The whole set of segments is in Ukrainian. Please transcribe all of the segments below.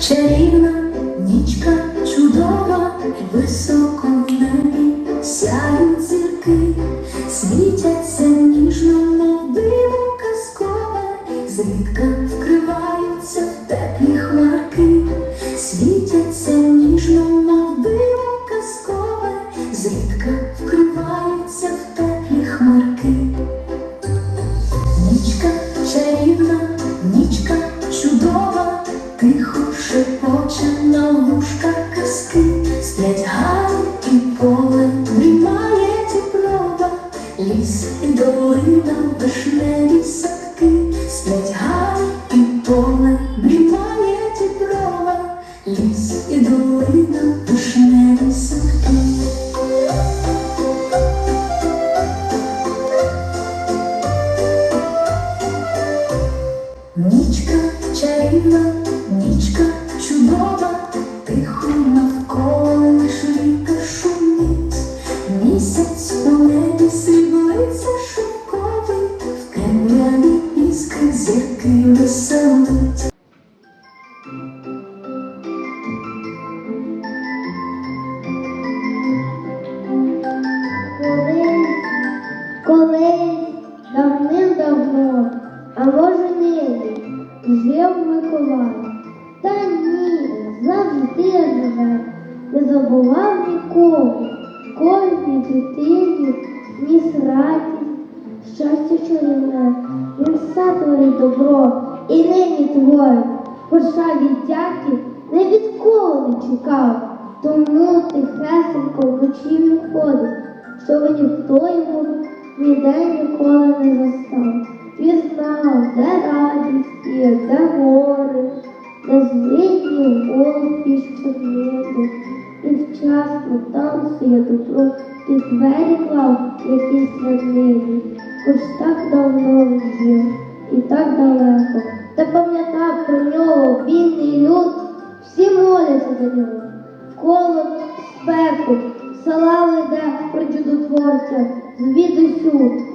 чарівна, нічка чудова, високо в небі сяють зірки, світяться ніжно, мов диво казкове, зрідка вкриваються в теплі хмарки, світяться ніжно, мов диво казкове, зрідка вкриваються в теплі хмарки. Нічка чарівна, нічка ліс долина, вишневі садки, сплять гай і поле, дрімає діброва, ліс і долина, жив Та ні, завжди живе, не забував нікого, кожній дитині ніс радість, щастя чарівне, він все творить добро і нині творить, хоча віддяки не від кого не чекав, тому тихесенько вночі він ходить, щоб ніхто його ніде ніколи не застав. Він знав, де радість є, де горе, де злидні голуб піщуть небо. І вчасно своє добро під двері клав якийсь святливий, хоч так давно жив і так далеко. Та пам'ятав про нього бідний люд, всі моляться до нього. В холод, спеку, слава йде про чудотворця, звідусю.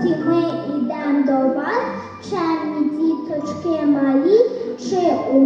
Гості ми йдемо до вас, чемні діточки малі, чи у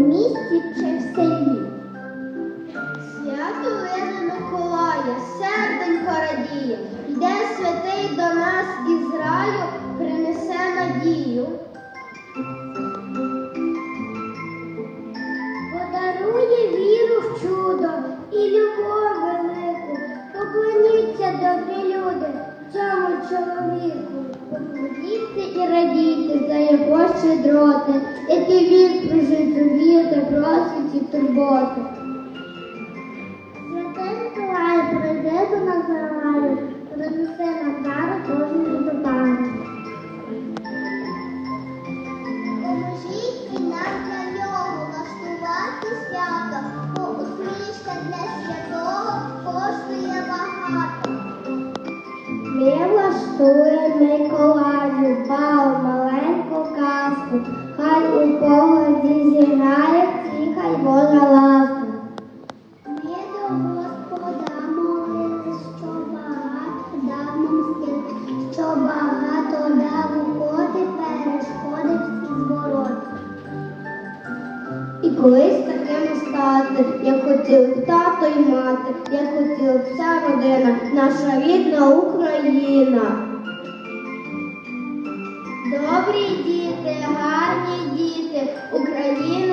щедроти, який він прожив довірте, просить і турботи. Святий Миколай прийде до нас на раю, принесе нам дару кожному добаву. Поможіть і нам для нього влаштувати свято, бо усмішка для святого коштує багато. Ми влаштуємо Миколаю, хай у погоді зіграє, і хай Божа ласка. Ми до Господа молились, що багато дав нам сил, що багато дав уходи, перешкоди всі звороти. І колись такими стати, як хотіли б тато й мати, як хотіла б вся родина, наша рідна Україна. Добрі діти, гарні діти, квіти.